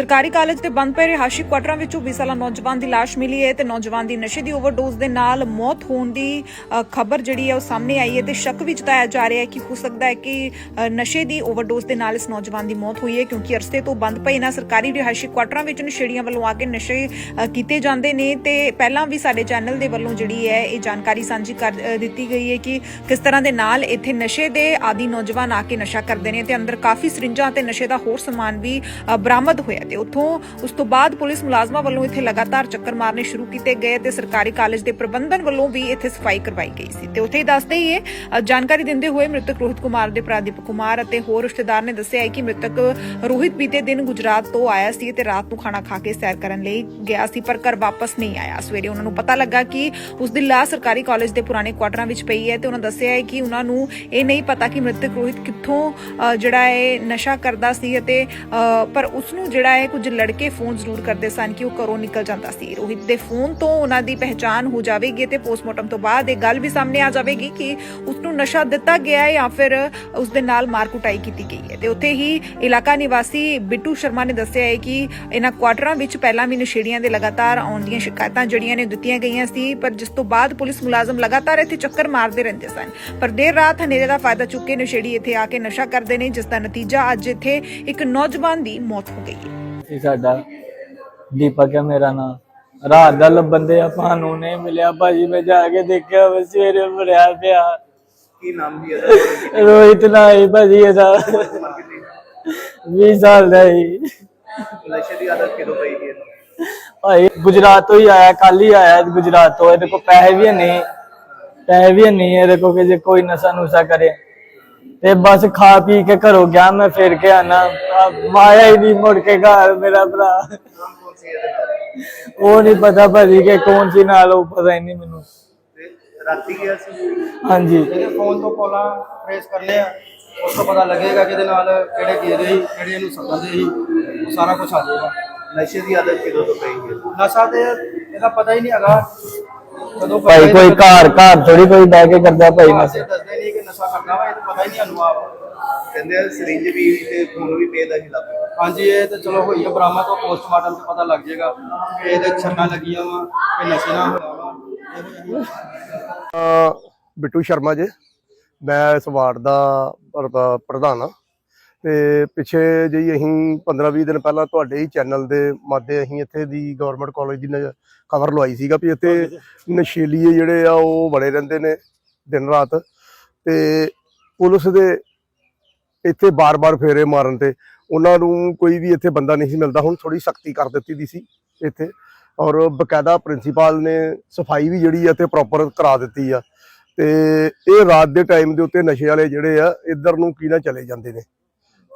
ਸਰਕਾਰੀ ਕਾਲਜ ਦੇ ਬੰਦ ਪਏ ਰਿਹਾਇਸ਼ੀ ਕੁਆਟਰਾਂ ਵਿੱਚੋਂ 20 ਸਾਲਾ ਨੌਜਵਾਨ ਦੀ ਲਾਸ਼ ਮਿਲੀ ਹੈ ਤੇ ਨੌਜਵਾਨ ਦੀ ਨਸ਼ੇ ਦੀ ਓਵਰਡੋਜ਼ ਦੇ ਨਾਲ ਮੌਤ ਹੋਣ ਦੀ ਖਬਰ ਜਿਹੜੀ ਹੈ ਉਹ ਸਾਹਮਣੇ ਆਈ ਹੈ ਤੇ ਸ਼ੱਕ ਵੀ ਜਤਾਇਆ ਜਾ ਰਿਹਾ ਹੈ ਕਿ ਹੋ ਸਕਦਾ ਹੈ ਕਿ ਨਸ਼ੇ ਦੀ ਓਵਰਡੋਜ਼ ਦੇ ਨਾਲ ਇਸ ਨੌਜਵਾਨ ਦੀ ਮੌਤ ਹੋਈ ਹੈ ਕਿਉਂਕਿ ਅਰਸੇ ਤੋਂ ਬੰਦ ਪਏ ਨਾ ਸਰਕਾਰੀ ਰਿਹਾਇਸ਼ੀ ਕੁਆਟਰਾਂ ਵਿੱਚ ਨਸ਼ੇੜੀਆਂ ਵੱਲੋਂ ਆ ਕੇ ਨਸ਼ੇ ਕੀਤੇ ਜਾਂਦੇ ਨੇ ਤੇ ਪਹਿਲਾਂ ਵੀ ਸਾਡੇ ਚੈਨਲ ਦੇ ਵੱਲੋਂ ਜਿਹੜੀ ਹੈ ਇਹ ਜਾਣਕਾਰੀ ਸਾਂਝੀ ਕਰ ਦਿੱਤੀ ਗਈ ਹੈ ਕਿ ਕਿਸ ਤਰ੍ਹਾਂ ਦੇ ਨਾਲ ਇੱਥੇ ਨਸ਼ੇ ਦੇ ਆਦੀ ਨੌਜਵਾਨ ਆ ਕੇ ਨਸ਼ਾ ਕਰਦੇ ਨੇ ਤੇ ਅੰਦਰ ਕਾਫੀ ਸਰਿੰਜਾਂ ਤੇ ਨਸ਼ੇ ਦਾ ਹੋਰ ਸਮਾਨ ਵੀ ਬਰਾਮਦ ਹੋਇਆ ਤੇ ਉੱਥੋਂ ਉਸ ਤੋਂ ਬਾਅਦ ਪੁਲਿਸ ਮੁਲਾਜ਼ਮਾਂ ਵੱਲੋਂ ਇੱਥੇ ਲਗਾਤਾਰ ਚੱਕਰ ਮਾਰਨੇ ਸ਼ੁਰੂ ਕੀਤੇ ਗਏ ਤੇ ਸਰਕਾਰੀ ਕਾਲਜ ਦੇ ਪ੍ਰਬੰਧਨ ਵੱਲੋਂ ਵੀ ਇੱਥੇ ਸਫ਼ਾਈ ਕਰਵਾਈ ਗਈ ਸੀ। ਤੇ ਉੱਥੇ ਹੀ ਦੱਸਦੇ ਹੀ ਇਹ ਜਾਣਕਾਰੀ ਦਿੰਦੇ ਹੋਏ ਮ੍ਰਿਤਕ ਰੋਹਿਤ ਕੁਮਾਰ ਦੇ ਭਰਾ ਦੀਪਕ ਕੁਮਾਰ ਅਤੇ ਹੋਰ ਰਿਸ਼ਤੇਦਾਰ ਨੇ ਦੱਸਿਆ ਹੈ ਕਿ ਮ੍ਰਿਤਕ ਰੋਹਿਤ ਬੀਤੇ ਦਿਨ ਗੁਜਰਾਤ ਤੋਂ ਆਇਆ ਸੀ ਤੇ ਰਾਤ ਨੂੰ ਖਾਣਾ ਖਾ ਕੇ ਸੈਰ ਕਰਨ ਲਈ ਗਿਆ ਸੀ, ਪਰ ਘਰ ਵਾਪਸ ਨਹੀਂ ਆਇਆ। ਸਵੇਰੇ ਉਹਨਾਂ ਨੂੰ ਪਤਾ ਲੱਗਾ ਕਿ ਉਸ ਦੀ ਲਾਸ਼ ਸਰਕਾਰੀ ਕਾਲਜ ਦੇ ਪੁਰਾਣੇ ਕੁਆਟਰਾਂ ਵਿੱਚ ਪਈ ਹੈ ਤੇ ਉਹਨਾਂ ਦੱਸਿਆ ਹੈ ਕਿ ਉਹਨਾਂ ਨੂੰ ਇਹ ਨਹੀਂ ਪਤਾ ਕਿ ਮ੍ਰਿਤਕ ਰੋਹਿਤ ਕਿੱਥੋਂ ਜਿਹੜਾ ਹੈ ਨਸ਼ਾ ਕਰਦਾ ਸੀ ਅਤੇ ਪਰ ਉਸ ਨੂੰ ਜਿਹੜਾ ਹੈ, ਕੁਝ ਲੜਕੇ ਫੋਨ ਜ਼ਰੂਰ ਕਰਦੇ ਸਨ ਕਿ ਉਹ ਘਰੋਂ ਨਿਕਲ ਜਾਂਦਾ ਸੀ। ਰੋਹਿਤ ਦੇ ਫੋਨ ਤੋਂ ਉਹਨਾਂ ਦੀ ਪਹਿਚਾਣ ਹੋ ਜਾਵੇਗੀ ਤੇ ਪੋਸਟਮਾਰਟਮ ਤੋਂ ਬਾਅਦ ਇਹ ਗੱਲ ਵੀ ਸਾਹਮਣੇ ਆ ਜਾਵੇਗੀ ਕਿ ਉਸ ਨੂੰ ਨਸ਼ਾ ਦਿੱਤਾ ਗਿਆ ਹੈ ਜਾਂ ਫਿਰ ਉਸ ਦੇ ਨਾਲ ਮਾਰ ਕੁਟਾਈ ਕੀਤੀ ਗਈ ਹੈ। ਤੇ ਉੱਥੇ ਹੀ ਇਲਾਕਾ ਨਿਵਾਸੀ ਬਿੱਟੂ ਸ਼ਰਮਾ ਨੇ ਦੱਸਿਆ ਹੈ ਕਿ ਇਹਨਾਂ ਕੁਆਟਰਾਂ ਵਿੱਚ ਪਹਿਲਾਂ ਵੀ ਨਸ਼ੇੜੀਆਂ ਦੇ ਲਗਾਤਾਰ ਆਉਣ ਦੀਆਂ ਸ਼ਿਕਾਇਤਾਂ ਜਿਹੜੀਆਂ ਨੇ ਦਿੱਤੀਆਂ ਗਈਆਂ ਸੀ, ਪਰ ਜਿਸ ਤੋਂ ਬਾਅਦ ਪੁਲਿਸ ਮੁਲਾਜ਼ਮ ਲਗਾਤਾਰ ਇੱਥੇ ਚੱਕਰ ਮਾਰਦੇ ਰਹਿੰਦੇ ਸਨ। ਪਰ ਦੇਰ ਰਾਤ ਹਨੇਰੇ ਦਾ ਫਾਇਦਾ ਚੁੱਕ ਕੇ ਨਸ਼ੇੜੀ ਇੱਥੇ ਆ ਕੇ ਨਸ਼ਾ ਕਰਦੇ ਨੇ, ਜਿਸ ਦਾ ਨਤੀਜਾ ਅੱਜ ਇੱਥੇ ਇੱਕ ਨੌਜਵਾਨ ਦੀ ਮੌਤ ਹੋ ਗਈ ਹੈ। ਇਹ ਸਾਡਾ। ਦੀਪਕ ਹੈ ਮੇਰਾ ਨਾਮ। ਰਾਤ ਦਾ ਲੱਭਣ ਦੇ ਆਪਾਂ ਨੂੰ ਨਹੀਂ ਮਿਲਿਆ। ਭਾਜੀ ਮੈਂ ਜਾ ਕੇ ਦੇਖਿਆ ਵਾ ਸਵੇਰੇ ਮਰਿਆ ਪਿਆ। ਕੀ ਨਾਮ ਵੀ ਇਹਦਾ? ਰੋਹਿਤ ਨਾ ਹੀ ਭਾਜੀ ਇਹਦਾ। 20 ਸਾਲ ਦਾ ਹੀ ਨਸ਼ੇ ਦੀ ਆਦਤ ਕਿਦੋਂ ਪਈ ਦੀ ਭਾਈ ਗੁਜਰਾਤ ਤੋਂ ਹੀ ਆਇਆ ਕੱਲ ਹੀ ਆਇਆ ਗੁਜਰਾਤ ਤੋਂ। ਇਹਦੇ ਕੋਲ ਪੈਸੇ ਵੀ ਨਹੀਂ। ਪੈਸੇ ਵੀ ਨਹੀਂ ਇਹਦੇ ਕੋਲ ਕਿ ਜੇ ਕੋਈ ਨਸ਼ਾ ਨੁਸ਼ਾ ਕਰੇ। ਤੇ ਬਸ ਖਾ ਪੀ ਕੇ ਘਰੋਂ ਗਿਆ ਮੈਂ ਫਿਰ ਕੇ ਆਣਾ ਮਾਇਆ ਹੀ ਨਹੀਂ ਮੁੜ ਕੇ ਘਰ ਮੇਰਾ ਭਰਾ। ਉਹ ਨਹੀਂ ਪਤਾ ਭਾਜੀ ਕਿ ਕੌਣ ਸੀ ਨਾਲ ਉਹ ਪਤਾ ਹੀ ਨਹੀਂ ਮੈਨੂੰ। ਤੇ ਰਾਤੀ ਗਿਆ ਸੀ? ਹਾਂਜੀ। ਇਹਦੇ ਫੋਨ ਤੋਂ ਕਾਲਾਂ ਟ੍ਰੇਸ ਕਰਨੇ ਆ ਉਸ ਤੋਂ ਪਤਾ ਲੱਗੇਗਾ ਕਿ ਇਹਦੇ ਨਾਲ ਕਿਹੜੇ ਗਏ ਸੀ ਕਿਹੜੇ ਇਹਨੂੰ ਸੱਦਦੇ ਸੀ ਉਹ ਸਾਰਾ ਕੁਝ ਆ ਜਾਏਗਾ ਨਸ਼ੇ ਦੀ ਆਦਤ ਕਿਦੋਂ ਤੋਂ ਪਈ ਹੈ? ਨਸ਼ਾ ਤੇ ਇਹਦਾ ਪਤਾ ਹੀ ਨਹੀਂ ਹੈਗਾ। ਭਾਈ ਕੋਈ ਘਰ ਘਰ ਥੋੜੀ ਕੋਈ ਬਹਿ ਕੇ ਕਰਦਾ ਭਾਈ ਨਸ਼ਾ ਦੱਸਦੇ ਨਹੀਂ ਕਿ ਨਸ਼ਾ ਕਰਦਾ ਵਾ ਇਹ ਤਾਂ ਪਤਾ ਹੀ ਨਹੀਂ ਸਾਨੂੰ ਆਪ ਕਹਿੰਦੇ ਆ ਸਰਿੰਜ ਵੀ ਤੇ ਖੂਨ ਵੀ ਪੇਦਾ ਸੀ ਲੱਭ ਹਾਂਜੀ ਇਹ ਤਾਂ ਚਲੋ ਹੋਈ ਆ ਬਰਾਮਦ ਤੋਂ ਪੋਸਟਮਾਰਟਮ ਤੇ ਪਤਾ ਲੱਗ ਜਾਏਗਾ। ਕਿ ਇਹਦੇ ਛੱਟਾਂ ਲੱਗੀਆਂ ਵਾ ਕਿ ਨਸ਼ੇ ਨਾਲ ਹੋਇਆ ਵਾ। ਬਿੱਟੂ ਸ਼ਰਮਾ ਜੀ ਮੈਂ ਇਸ ਵਾਰਡ ਦਾ ਪ੍ਰ- ਪ੍ਰਧਾਨ ਹਾਂ। ਤੇ ਪਿੱਛੇ ਜਿਹੀ ਅਸੀਂ 15-20 ਦਿਨ ਪਹਿਲਾਂ ਤੁਹਾਡੇ ਹੀ ਚੈਨਲ ਦੇ ਮਾਧੇ ਅਸੀਂ ਇੱਥੇ ਦੀ ਗਵਰਨਮੈਂਟ ਕਾਲਜ ਦੀ ਖਬਰ ਲਵਾਈ ਸੀਗਾ ਵੀ ਇੱਥੇ ਨਸ਼ੀਲੀਏ ਜਿਹੜੇ ਆ ਉਹ ਬੜੇ ਰਹਿੰਦੇ ਨੇ ਦਿਨ ਰਾਤ। ਤੇ ਪੁਲਿਸ ਦੇ ਇੱਥੇ ਬਾਰ-ਬਾਰ ਫੇਰੇ ਮਾਰਨ ਤੇ ਉਹਨਾਂ ਨੂੰ ਕੋਈ ਵੀ ਇੱਥੇ ਬੰਦਾ ਨਹੀਂ ਸੀ ਮਿਲਦਾ। ਹੁਣ ਥੋੜੀ ਸਖਤੀ ਕਰ ਦਿੱਤੀ ਦੀ ਸੀ ਇੱਥੇ। ਔਰ ਬਕਾਇਦਾ ਪ੍ਰਿੰਸੀਪਲ ਨੇ ਸਫ਼ਾਈ ਵੀ ਜਿਹੜੀ ਆ ਤੇ ਪ੍ਰੋਪਰ ਕਰਾ ਦਿੱਤੀ ਆ। ਤੇ ਇਹ ਰਾਤ ਦੇ ਟਾਈਮ ਦੇ ਉੱਤੇ ਨਸ਼ੇ ਵਾਲੇ ਜਿਹੜੇ ਆ ਇੱਧਰ ਨੂੰ ਕੀ ਨਾ ਚਲੇ ਜਾਂਦੇ ਨੇ।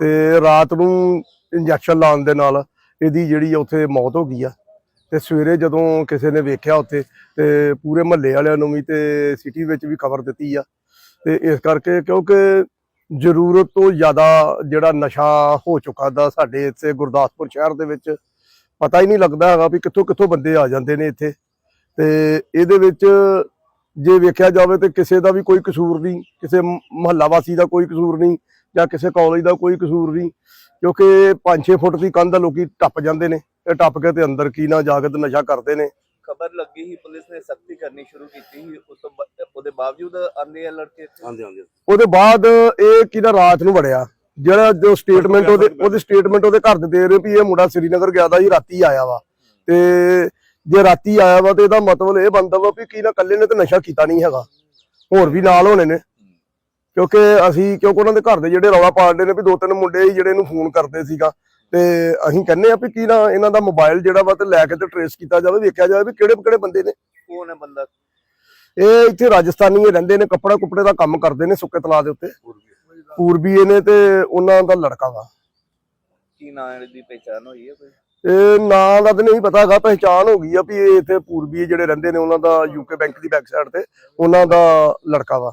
ਤੇ ਰਾਤ ਨੂੰ ਇੰਜੈਕਸ਼ਨ ਲਾਉਣ ਦੇ ਨਾਲ ਇਹਦੀ ਜਿਹੜੀ ਆ ਉੱਥੇ ਮੌਤ ਹੋ ਗਈ ਆ। ਤੇ ਸਵੇਰੇ ਜਦੋਂ ਕਿਸੇ ਨੇ ਵੇਖਿਆ ਉੱਥੇ ਤੇ ਪੂਰੇ ਮਹੱਲੇ ਵਾਲਿਆਂ ਨੂੰ ਵੀ ਤੇ ਸਿਟੀ ਵਿੱਚ ਵੀ ਖਬਰ ਦਿੱਤੀ ਆ। ਤੇ ਇਸ ਕਰਕੇ ਕਿਉਂਕਿ ਜ਼ਰੂਰਤ ਤੋਂ ਜ਼ਿਆਦਾ ਜਿਹੜਾ ਨਸ਼ਾ ਹੋ ਚੁੱਕਾ ਦਾ ਸਾਡੇ ਇੱਥੇ ਗੁਰਦਾਸਪੁਰ ਸ਼ਹਿਰ ਦੇ ਵਿੱਚ, ਪਤਾ ਹੀ ਨਹੀਂ ਲੱਗਦਾ ਹੈਗਾ ਵੀ ਕਿੱਥੋਂ ਕਿੱਥੋਂ ਬੰਦੇ ਆ ਜਾਂਦੇ ਨੇ ਇੱਥੇ। ਤੇ ਇਹਦੇ ਵਿੱਚ ਜੇ ਵੇਖਿਆ ਜਾਵੇ ਤੇ ਕਿਸੇ ਦਾ ਵੀ ਕੋਈ ਕਸੂਰ ਨਹੀਂ, ਕਿਸੇ ਮਹੱਲਾ ਵਾਸੀ ਦਾ ਕੋਈ ਕਸੂਰ ਨਹੀਂ ਜਾਂ ਕਿਸੇ ਕਾਲਜ ਦਾ ਕੋਈ ਕਸੂਰ ਨਹੀਂ ਕਿਉਂਕਿ 5-6 ਫੁੱਟ ਦੀ ਕੰਧ ਲੋਕੀ ਟੱਪ ਜਾਂਦੇ ਨੇ ਤੇ ਟੱਪ ਕੇ ਤੇ ਅੰਦਰ ਕੀ ਨਾ ਜਾ ਕੇ ਤੇ ਨਸ਼ਾ ਕਰਦੇ ਨੇ। ਖਬਰ ਲੱਗੀ ਸੀ ਪੁਲਿਸ ਨੇ ਸਖਤੀ ਕਰਨੀ ਸ਼ੁਰੂ ਕੀਤੀ ਸੀ ਉਸ ਤੋਂ ਉਹਦੇ ਬਾਵਜੂਦ ਆਂਦੇ ਆ ਲੜਕੇ ਇੱਥੇ? ਉਹਦੇ ਬਾਅਦ ਇਹ ਕਿਹਦਾ ਰਾਤ ਨੂੰ ਵੜਿਆ ਜਿਹੜਾ ਜੋ ਸਟੇਟਮੈਂਟ ਉਹਦੇ ਉਹਦੀ ਸਟੇਟਮੈਂਟ ਉਹਦੇ ਘਰ ਦੇ ਦੇ ਰਹੇ ਵੀ ਇਹ ਮੁੰਡਾ ਸ੍ਰੀਨਗਰ ਗਿਆ ਦਾ ਜੀ ਰਾਤੀ ਆਇਆ ਵਾ। ਤੇ ਜੇ ਰਾਤੀ ਆਇਆ ਵਾ ਤੇ ਇਹਦਾ ਮਤਲਬ ਇਹ ਬਣਦਾ ਵਾ ਵੀ ਕੀ ਨਾ ਇਕੱਲੇ ਨੇ ਤੇ ਨਸ਼ਾ ਕੀਤਾ ਨਹੀਂ ਹੈਗਾ ਹੋਰ ਵੀ ਨਾਲ ਹੋਣੇ ਨੇ। ਕਿਉਂਕਿ ਅਸੀਂ ਕਿਉਂਕਿ ਉਹਨਾਂ ਦੇ ਘਰ ਦੇ ਜਿਹੜੇ ਰੌਲਾ ਪਾਉਂਦੇ ਨੇ ਵੀ ਦੋ ਤਿੰਨ ਮੁੰਡੇ ਜਿਹੜੇ ਇਹਨੂੰ ਫੋਨ ਕਰਦੇ ਸੀਗਾ। ਤੇ ਅਸੀਂ ਕਹਿੰਨੇ ਆ ਵੀ ਕੀ ਨਾ ਇਹਨਾਂ ਦਾ ਮੋਬਾਈਲ ਜਿਹੜਾ ਵਾ ਤੇ ਲੈ ਕੇ ਤੇ ਟਰੇਸ ਕੀਤਾ ਜਾਵੇ ਵੇਖਿਆ ਜਾਵੇ ਵੀ ਕਿਹੜੇ ਕਿਹੜੇ ਬੰਦੇ ਨੇ। ਕੌਣ ਹੈ ਬੰਦਾ? ਇਹ ਇੱਥੇ ਰਾਜਸਥਾਨੀ ਹੀ ਰਹਿੰਦੇ ਨੇ ਕੱਪੜਾ ਕੁਪੜੇ ਦਾ ਕੰਮ ਕਰਦੇ ਨੇ ਸੁੱਕੇ ਤਲਾ ਦੇ ਉੱਤੇ। ਪੂਰਬੀਏ ਨੇ ਤੇ ਉਹਨਾਂ ਦਾ ਲੜਕਾ ਵਾ। ਕੀ ਨਾਂ ਦੀ ਪਹਿਚਾਨ ਹੋਈ ਹੈ ਕੋਈ? ਇਹ ਨਾਂ ਦਾ ਤਾਂ ਨਹੀਂ ਪਤਾ ਹੈਗਾ ਪਹਿਚਾਨ ਹੋ ਗਈ ਆ ਵੀ ਇਹ ਇੱਥੇ ਪੂਰਬੀਏ ਜਿਹੜੇ ਰਹਿੰਦੇ ਨੇ ਉਹਨਾਂ ਦਾ ਯੂਕੇ ਬੈਂਕ ਦੀ ਬੈਕ ਸਾਈਡ ਤੇ ਉਹਨਾਂ ਦਾ ਲੜਕਾ ਵਾ।